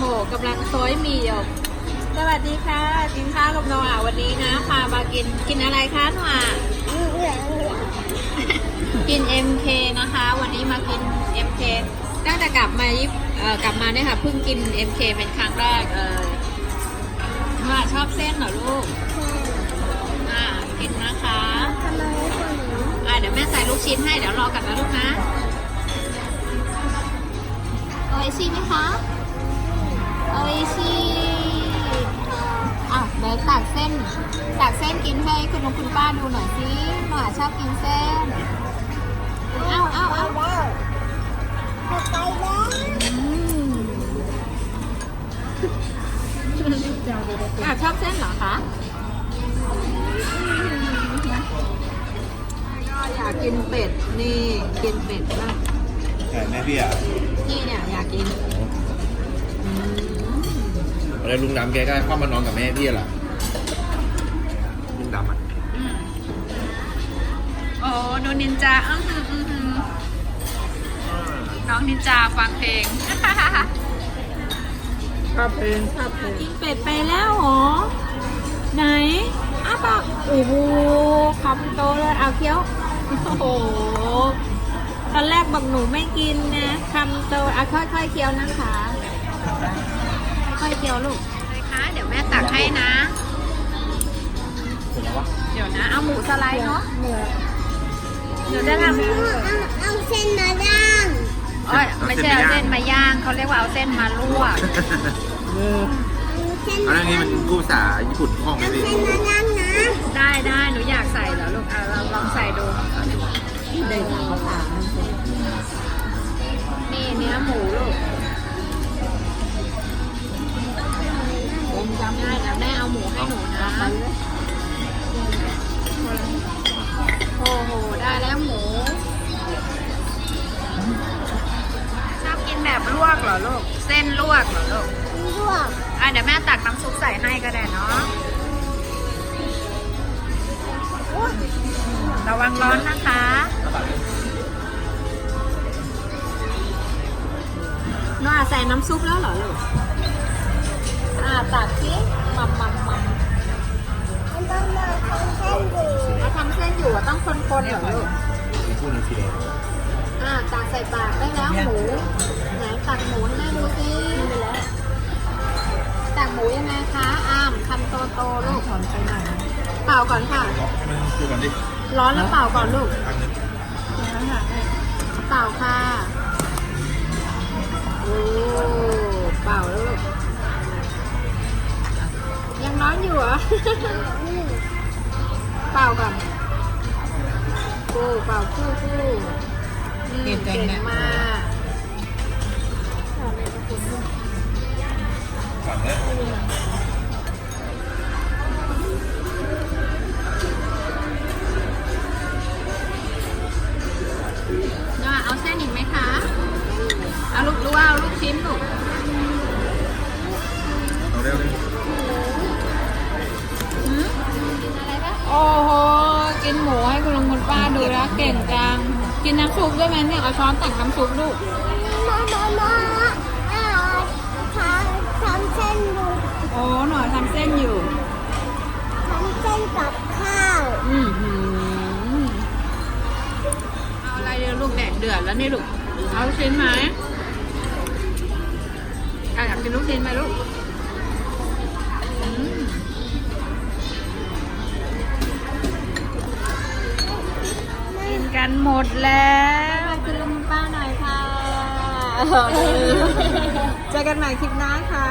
โหกำลังซอยหมีอยู่สวัสดีค่ะกินข้าวกับโนอาวันนี้นะพามากินกินอะไรคะโนอากิน MK นะคะ วันนี้มากิน MK ตั้งแต่กลับมายิปเอ่อกลับมาเนี่ยค่ะเพิ่งกิน MK เป็นครั้งแรกเลยโนอาชอบเส้นเหรอลูกอ่ากินนะคะทำไมคนนี้อ่าเดี๋ยวแม่ใส่ลูกชิ้นให้เดี๋ยวรอกลับนะลูกนะโออิชิไหมคะ โออิชิอะเดี๋ยวตักเส้น ตักเส้นกินให้คุณลุงคุณป้าดูหน่อยสิหน่อยชอบกินเส้นเอ้าเอ้าไปเอ้าวไปแล้วอืมอะชอบเส้นเหรอคะอยากกินเป็ด นี่ กินเป็ดบ้างแต่แม่พี่อะพี่เนี่ยอยากกินอืม แล้วลุงดำแกก็เข้ามานอนกับแม่พี่แหละลุงดำอะอืมโอ้ดูนินจาอื้อหืออื้อหือน้องนินจาฟังเพลง ชอบเพลงชอบเพลงกินเป็ดไปแล้วเหรอ ไหนอ้าปากโอ้โหคำโตเลยเอาเคี้ยว โอ้โห ตอนแรกบอกหนูไม่กินนะคำโตเอาค่อยๆเคี้ยวนะคะ ค่อยๆเคี้ยวลูกเลยคะ เดี๋ยวแม่ตักให้นะ เสร็จแล้ววะเดี๋ยวนะ เอาหมูสไลด์เนาะเหนื่อยเดี๋ยวจะทำเอาเอาเส้นมาย่างเอ้ยไม่ใช่เอาเส้นมาย่างเขาเรียกว่าเอาเส้นมาลวกเออเอาเส้นอันนี้มันกู้ภาษาญี่ปุ่นห้องไหมเอาพี่ เส้นมาย่างนะ วกเหรอลูก เส้นลวกเหรอลูก ลวกอะเดี๋ยวแม่ตักน้ำซุปใส่ให้ก็ได้เนาะระวังร้อนนะคะน้องอาใส่น้ำซุปแล้วเหรอลูก อ่าตักสิมัมมัมมัมมันต้องมาทำเส้นดูเราทำเส้นอยู่อะต้องคนๆเหรอลูกพูดในสีแดงอ่าตักใส่ปากได้แล้วหมูไหนตักหมูให้แม่ดูสิตักหมูยังไงคะอ้ามคำโตโตๆลูกถอนไปหน่อยเป่าก่อนค่ะ ให้มันพูดก่อนดิร้อนแล้วเป่าก่อนลูก อันนึงนั่นค่ะเป่าค่ะ โอ้ เป่าแล้วลูก ยังร้อนอยู่เหรอ เป่าก่อนคู่เป่าคู่คู่อืมเก่งมาก ฝั่งแล้วน้าเอาเส้นอีกไหมคะ เอาลูกหรือว่าเอาลูกชิ้นลูกเอาเร็วเลยหืมโอ้โห กินหมูให้คุณลุงคุณป้าดูแล้วเก่งจัง กินน้ำซุปด้วยไหมเนี่ย เอาช้อนตักน้ำซุปลูก มามามาเอา อ้หน่อยทำเส้นอยู่ ทำเส้นกับข้าวอืมหืมเอาอะไรเดี๋ยวลูกแดดเดือดแล้วนี่ลูก เอาลูกชิ้นไหมอะอยากกินลูกชิ้นไหมลูกอืมกินกันหมดแล้วมากินลุงป้าหน่อยค่ะ เจอกันใหม่คลิปหน้าค่ะ